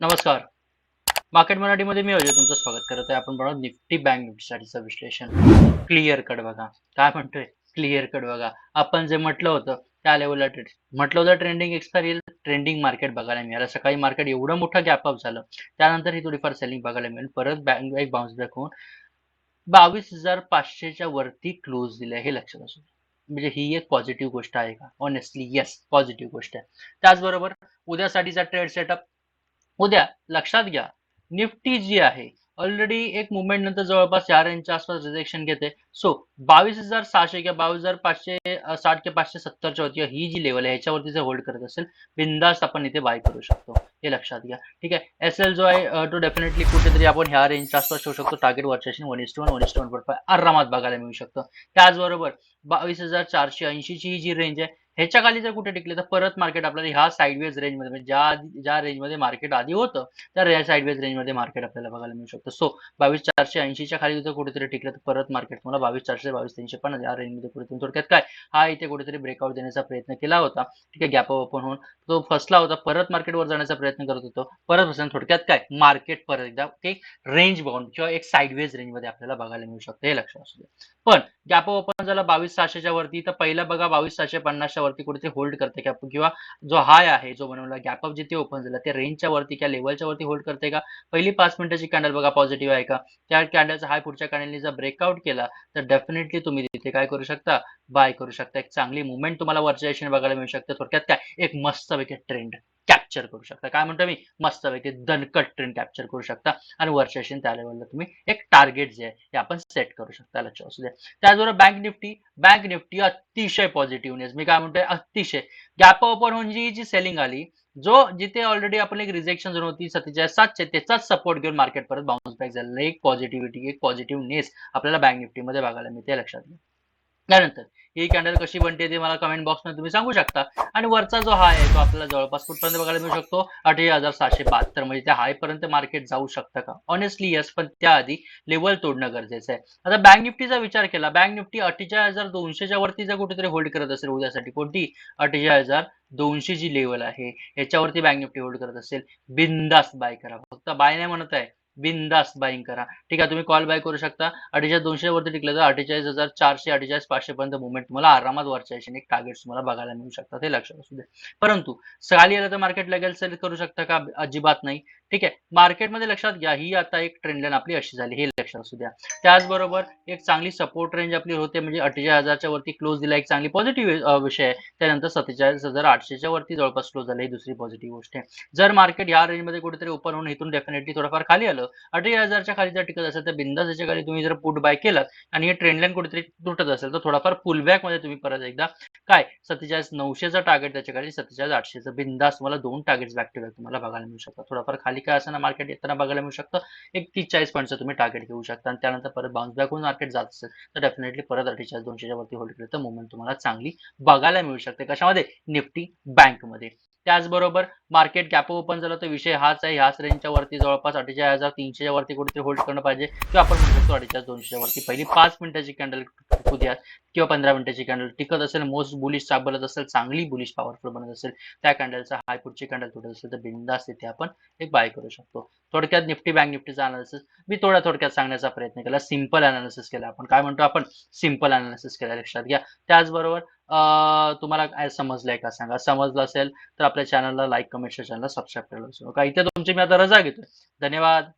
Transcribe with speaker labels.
Speaker 1: नमस्कार. मार्केट मराठीमध्ये मी अजय तुमचं स्वागत करत आहे. आपण बघा निफ्टी बँक निफ्टीसाठीचं विश्लेषण. क्लिअर कट बघा. काय म्हणतोय? क्लिअर कट बघा. आपण जे म्हटलं होतं त्या लेवलला ट्रेड म्हटलं होतं ट्रेंडिंग एक्सपायर येईल ट्रेंडिंग मार्केट बघायला मिळालं. सकाळी मार्केट एवढं मोठं गॅप अप झालं त्यानंतर ही थोडीफार सेलिंग बघायला मिळेल. परत बँक एक बाउन्स बॅक होऊन बावीस हजार पाचशेच्या वरती क्लोज दिले हे लक्षात असू म्हणजे ही एक पॉझिटिव्ह गोष्ट आहे का? ऑनेस्टली येस पॉझिटिव्ह गोष्ट आहे. त्याचबरोबर उद्यासाठीचा ट्रेड सेटअप उद्या लक्षात घ्या निफ्टी जी आहे ऑलरेडी एक मुवमेंट नंतर जवळपास या रेंजच्या आसपास रिजेक्शन घेते. सो बावीस हजार सहाशे किंवा बावीस हजार पाचशे साठ किंवा पाचशे सत्तरच्या वरती ही जी लेवल आहे ह्याच्यावरती जर होल्ड करत असेल बिंदास्त आपण इथे बाय करू शकतो. हे लक्षात घ्या. ठीक आहे? एस एल जो आहे तो डेफिनेटली कुठेतरी आपण ह्या रेंजच्या आसपास ठेवू शकतो. Target वर्चेशन one is to one one is to one five आरामात बघायला मिळू शकतो. त्याचबरोबर बावीस हजार चारशे ऐंशीची ही जी रेंज आहे ह्याच्या खाली जर कुठे टिकले तर परत मार्केट आपल्याला ह्या साईडवेज रेंजमध्ये म्हणजे ज्या ज्या रेंजमध्ये मार्केट आधी होतं तर या साईडवेज रेंजमध्ये मार्केट आपल्याला बघायला मिळू शकतं. सो बावीस चारशे ऐंशीच्या खाली जर कुठेतरी टिकलं तर परत मार्केट तुम्हाला बावीस चारशे बावीस तीनशे पन्नास या रेंजमध्ये कुठेतरी थोडक्यात काय? हा इथे कुठेतरी ब्रेकआउट देण्याचा प्रयत्न केला होता. ठीक आहे गॅप ओपन होऊन. तो फसला होता परत मार्केटवर जाण्याचा प्रयत्न करत होतो. परत बसून थोडक्यात काय? मार्केट परत एकदा एक रेंज बाउंड किंवा एक साईडवेज रेंजमध्ये आपल्याला बघायला मिळू शकतं. हे लक्षात असू द्या. पण गॅप ओपन झाला बावीस सहाशेच्या वरती तर पहिला बघा बावीस सहाशे पन्नासच्या वरती कुठेतरी होल्ड करते का? किंवा जो हाय आहे जो बनवला गॅपअप जिथे ओपन झाला ते रेंजच्या वरती किंवा लेवलच्या वरती होल्ड करते का? पहिली पाच मिनिटाची कॅन्डल बघा पॉझिटिव्ह आहे का? त्या कॅन्डलचा हाय पुढच्या कॅन्डलने जर ब्रेकआउट केला तर डेफिनेटली तुम्ही तिथे काय करू शकता? बाय करू शकता. एक चांगली मुवमेंट तुम्हाला वरच्या दिशेने बघायला मिळू शकते. थोडक्यात काय? एक मस्तपैकी ट्रेंड कॅप्चर करू शकता. काय म्हणतो मी? मस्तपैकी दणकट ट्रेंड कॅप्चर करू शकता. आणि वरच्या दिशेने त्या लेवलला तुम्ही एक टार्गेट जे आहे हे आपण सेट करू शकता. लक्षात असू द्या. त्याचबरोबर बँक निफ्टी बँक निफ्टी अतिशय पॉझिटिव्हनेस मी काय म्हणतोय? अतिशय. गॅप ओपन होऊन जी जी सेलिंग आली जो जिथे ऑलरेडी आपण एक रिजेक्शन झोन होती सत्तेचाळीस सातशे त्याचाच सपोर्ट घेऊन मार्केट परत बाउन्स बॅक झालेला एक पॉझिटिव्हिटी एक पॉझिटिव्हनेस आपल्याला बँक निफ्टीमध्ये बघायला मिळते. लक्षात घ्या. त्यानंतर ही कॅन्डल कशी बनते ते मला कमेंट बॉक्समध्ये तुम्ही सांगू शकता. आणि वरचा जो हाय आहे तो आपल्याला जवळपास कुठपर्यंत बघायला मिळू शकतो? अठ्ठेचाळीस हजार सहाशे बहात्तर म्हणजे त्या हाय पर्यंत मार्केट जाऊ शकतं का? ऑनेस्टली यस पण त्याआधी लेवल तोडणं गरजेचं आहे. आता बँक निफ्टीचा विचार केला. बँक निफ्टी अठ्ठेचाळीस हजार दोनशेच्या वरती जर कुठेतरी होल्ड करत असेल उद्यासाठी कोणती? अठ्ठेचाळीस हजार दोनशे जी लेवल आहे. याच्यावरती बँक निफ्टी होल्ड करत असेल. बिंदास बाय करा. फक्त बाय नाही म्हणत आहे. बिंदास बाईंग करा. ठीक आहे तुम्ही कॉल बाय करू शकता. अठ्ठेचाळीस दोनशे वरती टिकलं तर अठ्ठेचाळीस हजार चारशे अठ्ठेचाळीस पाचशे पर्यंत मुवमेंट तुम्हाला आरामात वरच्या एक टार्गेट तुम्हाला बघायला मिळू शकतात हे लक्षात असू दे. परंतु सकाळी आलं तर मार्केट लगेल सेल करू शकता का? अजिबात नाही. ठीक आहे मार्केटमध्ये लक्षात घ्या. ही आता एक ट्रेंड लाईन आपली अशी झाली. हे लक्षात असू द्या. त्याचबरोबर एक चांगली सपोर्ट रेंज आपली होते. म्हणजे अठ्ठेचाळीस हजारच्या वरती क्लोज दिला. एक चांगली पॉझिटिव्ह विषय आहे. त्यानंतर सत्तेचाळीस हजार आठशेच्या वरती जवळपास क्लोज झाला. ही दुसरी पॉझिटिव्ह गोष्ट आहे. जर मार्केट या रेंजमध्ये कुठेतरी ओपन होऊन इथून डेफिनेटली थोडंफार खाली आलं अठ्ठेचाळीस हजारच्या खाली जर टिकत असेल तर बिंदास याच्या खाली तुम्ही जर पुट बाय केलात आणि हे ट्रेंडलाईन कुठेतरी तुटत असेल तर थोडाफार पुलबॅकमध्ये तुम्ही परत एकदा काय? सत्तेचाळीस नऊशेचा टार्गेट त्याच्याखाली सत्तेचाळीस आठशेचं बिंदास तुम्हाला दोन टार्गेट्स बॅक टू बॅक तुम्हाला बघायला मिळू शकतात थोडाफार खाली काय असं मार्केट येताना बघायला मिळू शकतं. एक तीस चाळीस पॉईंटचं तुम्ही टार्गेट घेऊ शकता आणि त्यानंतर परत बाउन्स बॅक होऊन मार्केट जात असेल तर डेफिनेटली परत अठ्ठेचाळीस दोनशेच्या वरती होल्ड केलं तर मुवमेंट तुम्हाला चांगली बघायला मिळू शकते. कशामध्ये? निफ्टी बँकमध्ये त्याचबरोबर मार्केट गॅप ओपन झालं तर विषय हाच आहे. ह्याच रेंजच्या वरती जवळपास अठ्ठेचाळीस हजार तीनशेच्या वरती कुठेतरी होल्ड करणं पाहिजे. किंवा आपण म्हणू शकतो अठ्ठेचाळीस दोनशेच्या वरती. पहिली पाच मिनिटाची कॅन्डल टिकू द्या किंवा पंधरा मिनिटाची कॅन्डल टिकत असेल मोस्ट बुलिश बनत असेल चांगली बुलिश पॉवरफुल बनत असेल त्या कॅन्डलचा हाय पुढची कॅन्डल तुटत असेल तर बिंदास तिथे आपण एक बाय करू शकतो. थोडक्यात निफ्टी बँक निफ्टीचा अनालिसिस मी थोड्या थोडक्यात सांगण्याचा प्रयत्न केला. सिंपल अनालिसिस केला आपण. काय म्हणतो आपण? सिंपल अनालिसिस केला लक्षात घ्या. त्याचबरोबर तुम्हाला काय समजलंय का सांगा? समजलं असेल तर आपल्या चॅनलला लाईक कमेंट चॅनलला सबस्क्राईब करायला विसरू नका. इथे तुमची मी आता रजा घेतोय. धन्यवाद.